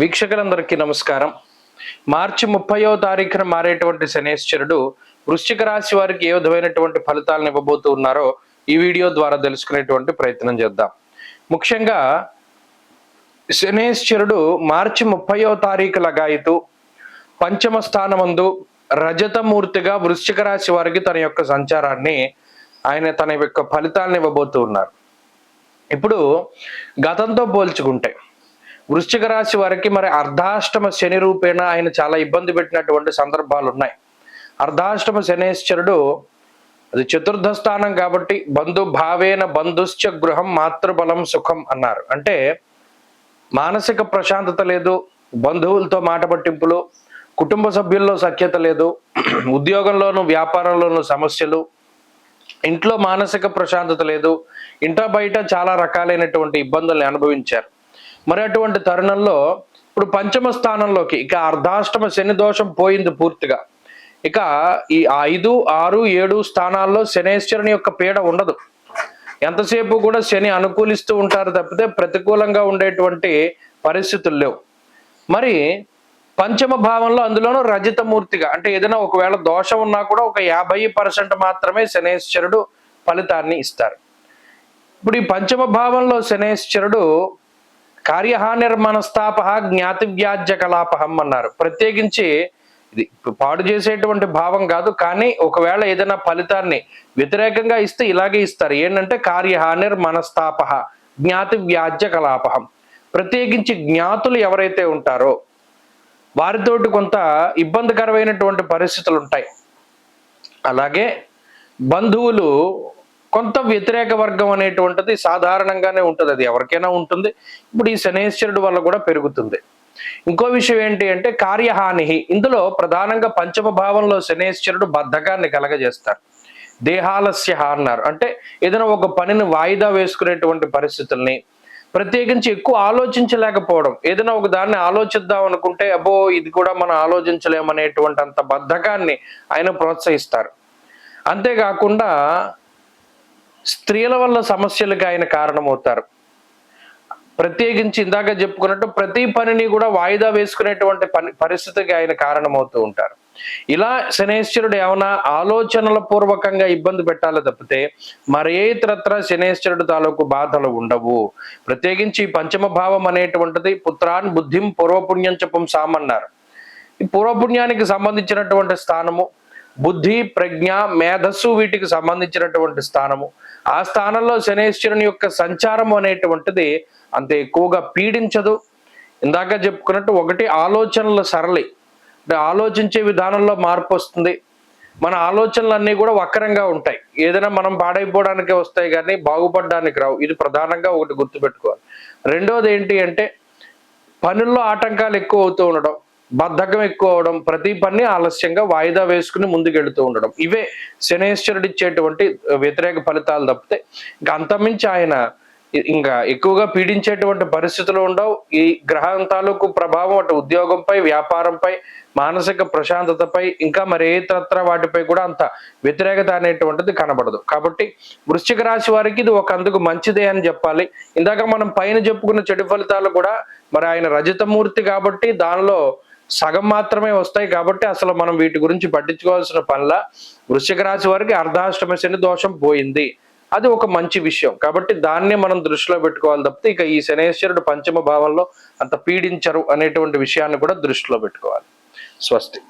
వీక్షకులందరికీ నమస్కారం. మార్చి ముప్పయో తారీఖున మారేటువంటి శనేశ్వరుడు వృశ్చిక రాశి వారికి ఏ విధమైనటువంటి ఫలితాలను ఇవ్వబోతూ ఉన్నారో ఈ వీడియో ద్వారా తెలుసుకునేటువంటి ప్రయత్నం చేద్దాం. ముఖ్యంగా శనేశ్వరుడు మార్చి ముప్పయో తారీఖు లగాయితూ పంచమ స్థానమందు రజతమూర్తిగా వృశ్చిక రాశి వారికి తన యొక్క సంచారాన్ని ఆయన తన యొక్క ఫలితాలను ఇవ్వబోతూ ఉన్నారు. ఇప్పుడు గతంతో పోల్చుకుంటే వృశ్చిక రాశి వారికి మరి అర్ధాష్టమ శని రూపేణ ఆయన చాలా ఇబ్బంది పెట్టినటువంటి సందర్భాలు ఉన్నాయి అర్ధాష్టమ శనేశ్వరుడు అది చతుర్థ స్థానం కాబట్టి బంధు భావేన బంధుశ్చ గృహం మాతృబలం సుఖం అన్నారు. అంటే మానసిక ప్రశాంతత లేదు బంధువులతో మాట పట్టింపులు కుటుంబ సభ్యుల్లో సఖ్యత లేదు ఉద్యోగంలోనూ వ్యాపారంలోనూ సమస్యలు ఇంట్లో మానసిక ప్రశాంతత లేదు ఇంట బయట చాలా రకాలైనటువంటి ఇబ్బందుల్ని అనుభవించారు. మరి అటువంటి తరుణంలో ఇప్పుడు పంచమ స్థానంలోకి ఇక అర్ధాష్టమ శని దోషం పోయింది పూర్తిగా. ఇక ఈ ఐదు ఆరు ఏడు స్థానాల్లో శనేశ్వరుని యొక్క పీడ ఉండదు. ఎంతసేపు కూడా శని అనుకూలిస్తూ ఉంటారు తప్పితే ప్రతికూలంగా ఉండేటువంటి పరిస్థితులు లేవు. మరి పంచమ భావంలో అందులోనూ రజితమూర్తిగా అంటే ఏదైనా ఒకవేళ దోషం ఉన్నా కూడా ఒక యాభై పర్సెంట్ మాత్రమే శనేశ్వరుడు ఫలితాన్ని ఇస్తారు. ఇప్పుడు ఈ పంచమ భావంలో శనేశ్వరుడు కార్యహానిర్మనస్తాప జ్ఞాతి వ్యాజ్య కలాపహం అన్నారు. ప్రత్యేకించి ఇది పాడు చేసేటువంటి భావం కాదు కానీ ఒకవేళ ఏదైనా ఫలితాన్ని వ్యతిరేకంగా ఇస్తే ఇలాగే ఇస్తారు. ఏంటంటే కార్యహానిర్ మనస్తాప జ్ఞాతి వ్యాజ్య కలాపహం ప్రత్యేకించి జ్ఞాతులు ఎవరైతే ఉంటారో వారితోటి కొంత ఇబ్బందికరమైనటువంటి పరిస్థితులు ఉంటాయి. అలాగే బంధువులు కొంత వ్యతిరేక వర్గం అనేటువంటిది సాధారణంగానే ఉంటుంది. అది ఎవరికైనా ఉంటుంది. ఇప్పుడు ఈ శనేశ్వరుడు వల్ల కూడా పెరుగుతుంది. ఇంకో విషయం ఏంటి అంటే కార్యహాని ఇందులో ప్రధానంగా పంచమ భావంలో శనేశ్వరుడు బద్ధకాన్ని కలగజేస్తారు. దేహాలస్య అన్నారు. అంటే ఏదైనా ఒక పనిని వాయిదా వేసుకునేటువంటి పరిస్థితుల్ని ప్రత్యేకించి ఎక్కువ ఆలోచించలేకపోవడం. ఏదైనా ఒక దాన్ని ఆలోచిద్దాం అనుకుంటే అబ్బో ఇది కూడా మనం ఆలోచించలేమనేటువంటి అంత బద్ధకాన్ని ఆయన ప్రోత్సహిస్తారు. అంతేకాకుండా స్త్రీల వల్ల సమస్యలకు ఆయన కారణమవుతారు. ప్రత్యేకించి ఇందాక చెప్పుకున్నట్టు ప్రతి పనిని కూడా వాయిదా వేసుకునేటువంటి పని పరిస్థితికి ఆయన కారణమవుతూ ఉంటారు. ఇలా శనేశ్వరుడు ఏమైనా ఆలోచనల పూర్వకంగా ఇబ్బంది పెట్టాలి తప్పితే మరే ఇతరత్ర శనేశ్వరుడు తాలూకు బాధలు ఉండవు. ప్రత్యేకించి పంచమ భావం అనేటువంటిది పుత్రాన్ బుద్ధిం పూర్వపుణ్యం చెప్పం సామన్నారు ఈ పూర్వపుణ్యానికి సంబంధించినటువంటి స్థానము బుద్ధి ప్రజ్ఞ మేధస్సు వీటికి సంబంధించినటువంటి స్థానము. ఆ స్థానంలో శనేశ్వరుని యొక్క సంచారం అనేటువంటిది అంత ఎక్కువగా పీడించదు. ఇందాక చెప్పుకున్నట్టు ఒకటి ఆలోచనల సరళి. అంటే ఆలోచించే విధానంలో మార్పు వస్తుంది. మన ఆలోచనలన్నీ కూడా వక్రంగా ఉంటాయి. ఏదైనా మనం పాడైపోవడానికి వస్తాయి కానీ బాగుపడడానికి రావు. ఇది ప్రధానంగా ఒకటి గుర్తుపెట్టుకోవాలి. రెండోది ఏంటి అంటే పనుల్లో ఆటంకాలు ఎక్కువ అవుతూ ఉండడం. బద్ధకం ఎక్కువ అవడం ప్రతి పని ఆలస్యంగా వాయిదా వేసుకుని ముందుకెళ్తూ ఉండడం. ఇవే శనేశ్వరుడు ఇచ్చేటువంటి వ్యతిరేక ఫలితాలు తప్పితే ఇంకా అంతమించి ఆయన ఇంకా ఎక్కువగా పీడించేటువంటి పరిస్థితులు ఉండవు. ఈ గ్రహం తాలూకు ప్రభావం అటు ఉద్యోగంపై వ్యాపారంపై మానసిక ప్రశాంతతపై ఇంకా మరి ఏ వాటిపై కూడా అంత వ్యతిరేకత అనేటువంటిది కనబడదు. కాబట్టి వృశ్చిక రాశి వారికి ఇది ఒక అందుకు మంచిదే అని చెప్పాలి. ఇందాక మనం పైన చెప్పుకున్న చెడు ఫలితాలు కూడా మరి ఆయన రజతమూర్తి కాబట్టి దానిలో సగం మాత్రమే వస్తాయి కాబట్టి అసలు మనం వీటి గురించి పట్టించుకోవాల్సిన పనిలా వృశ్చిక రాశి వారికి అర్ధాష్టమ శని దోషం పోయింది. అది ఒక మంచి విషయం. కాబట్టి దాన్ని మనం దృష్టిలో పెట్టుకోవాలి తప్పితే ఇక ఈ శనేశ్వరుడు పంచమ భావంలో అంత పీడించరు అనేటువంటి విషయాన్ని కూడా దృష్టిలో పెట్టుకోవాలి. స్వస్తి.